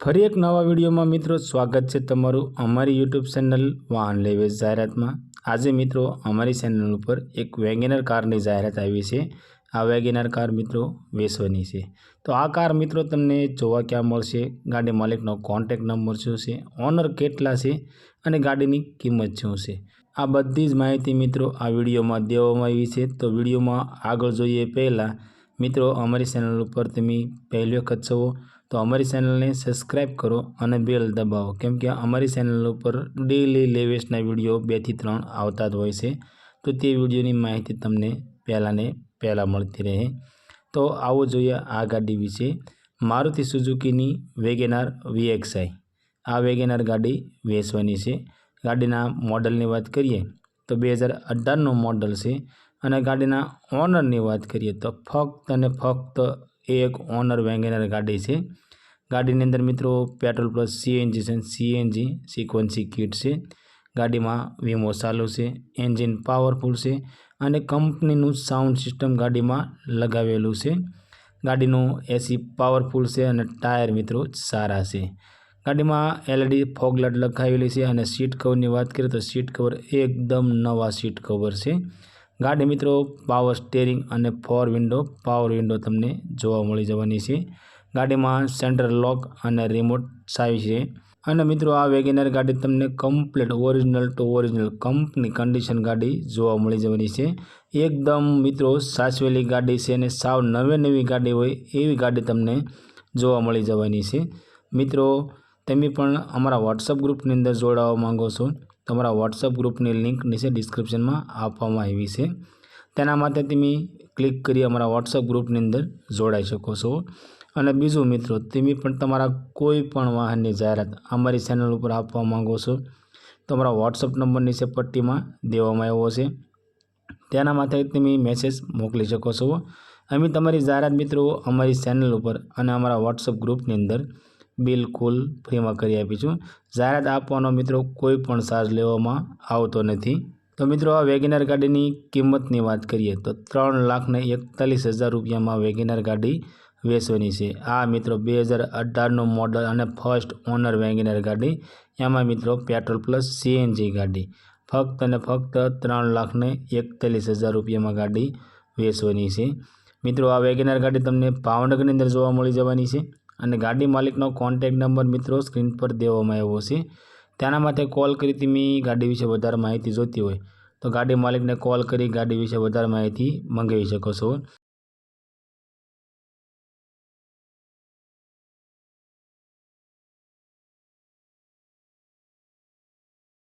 ફરી એક નવા વિડીયોમાં મિત્રો સ્વાગત છે તમારું અમારી યુટ્યુબ ચેનલ વાહન લેવેચ જાહેરાતમાં. આજે મિત્રો અમારી ચેનલ ઉપર એક વેગેનર કારની જાહેરાત આવી છે. આ વેગેનર કાર મિત્રો વેચવાની છે. તો આ કાર મિત્રો તમને જોવા ક્યાં મળશે? ગાડી માલિકનો કોન્ટેક નંબર શું છે? ઓનર કેટલા છે? અને ગાડીની કિંમત શું છે? આ બધી જ માહિતી મિત્રો આ વિડીયોમાં દેવામાં આવી છે. તો વિડીયોમાં આગળ જોઈએ પહેલાં મિત્રો, અમારી ચેનલ ઉપર તમે પહેલી વખત છો, તો અમારી ચેનલને સબસ્ક્રાઈબ કરો અને બેલ દબાવો. કેમ કે અમારી ચેનલ ઉપર ડેલી લેવેસ્ટના વીડિયો બેથી ત્રણ આવતા જ હોય છે. તો તે વિડીયોની માહિતી તમને પહેલાંને પહેલાં મળતી રહે. તો આવો જોઈએ આ ગાડી વિશે. મારુતિ સુઝુકીની વેગેનાર વીએક્સઆઈ. આ વેગેનાર ગાડી વેચવાની છે. ગાડીના મોડલની વાત કરીએ, તો બે હજાર અઢારનું મોડલ છે. અને ગાડીના ઓનરની વાત કરીએ તો ફક્ત અને ફક્ત એક ઓનર વેગેનર ગાડી છે. ગાડીની અંદર મિત્રો પેટ્રોલ પ્લસ સીએનજી છે સીએનજી સિક્વન્સી કિટ છે. ગાડીમાં વીમો ચાલુ છે, એન્જિન પાવરફુલ છે અને કંપનીનું સાઉન્ડ સિસ્ટમ ગાડીમાં લગાવેલું છે. ગાડીનું એસી પાવરફુલ છે અને ટાયર મિત્રો સારા છે. ગાડીમાં એલઈડી ફોગલાઇટ લખાવેલી છે અને સીટ કવરની વાત કરીએ તો સીટ કવર એકદમ નવા સીટ કવર છે. ગાડી મિત્રો પાવર સ્ટેરિંગ અને ફોર વિન્ડો પાવર વિન્ડો તમને જોવા મળી જવાની છે. ગાડીમાં સેન્ટર લોક અને રિમોટ સાવી છે. અને મિત્રો, આ વેગેનર ગાડી તમને complete original to original company condition ગાડી જોવા મળી જવાની છે. એકદમ મિત્રો, સાચવેલી ગાડી છે અને સાવ નવે નવી ગાડી હોય એવી ગાડી તમને જોવા મળી જવાની છે. મિત્રો, તમે પણ અમારા વોટ્સઅપ ગ્રુપની અંદર જોડાવા માંગો છો. તમારા વોટ્સઅપ ગ્રુપની લિંક નીચે ડિસ્ક્રિપ્શનમાં આપવામાં આવી છે. તેના માટે તમે ક્લિક કરી અમારા વોટ્સઅપ ગ્રુપની અંદર જોડાઈ શકો છો. અને બીજું મિત્રો, તમે પણ તમારા કોઈ પણ વાહનની જાહેરાત અમારી ચેનલ ઉપર આપવા માંગો છો તો અમારા વોટ્સઅપ નંબર નીચે પટ્ટીમાં દેવામાં આવ્યો છે. તેના માટે તમે મેસેજ મોકલી શકો છો. અમે તમારી જાહેરાત મિત્રો અમારી ચેનલ ઉપર અને અમારા વોટ્સઅપ ગ્રુપની અંદર બિલકુલ ફ્રીમાં કરી આપીશું જાહેરાત આપવાનો મિત્રો કોઈ પણ ચાર્જ લેવામાં આવતો નથી. તો મિત્રો, આ વેગેનર ગાડીની કિંમતની વાત કરીએ તો ત્રણ લાખને એકતાલીસ હજાર રૂપિયામાં વેગેનર ગાડી વેચવાની છે. આ મિત્રો બે હજાર અઢારનું મોડલ અને ફર્સ્ટ ઓનર વેગેનર ગાડી. એમાં મિત્રો પેટ્રોલ પ્લસ સીએનજી ગાડી. ફક્ત અને ફક્ત ત્રણ લાખને એકતાલીસ હજાર રૂપિયામાં ગાડી વેચવાની છે. મિત્રો, આ વેગેનર ગાડી તમને ભાવનગરની અંદર જોવા મળી જવાની છે. અને ગાડી માલિકનો કોન્ટેક નંબર મિત્રો સ્ક્રીન પર દેવામાં આવ્યો છે. તેના માટે કોલ કરી તમે ગાડી વિશે વધારે માહિતી જોઈતી હોય તો ગાડી માલિકને કોલ કરી ગાડી વિશે વધારે માહિતી મંગાવી શકો છો.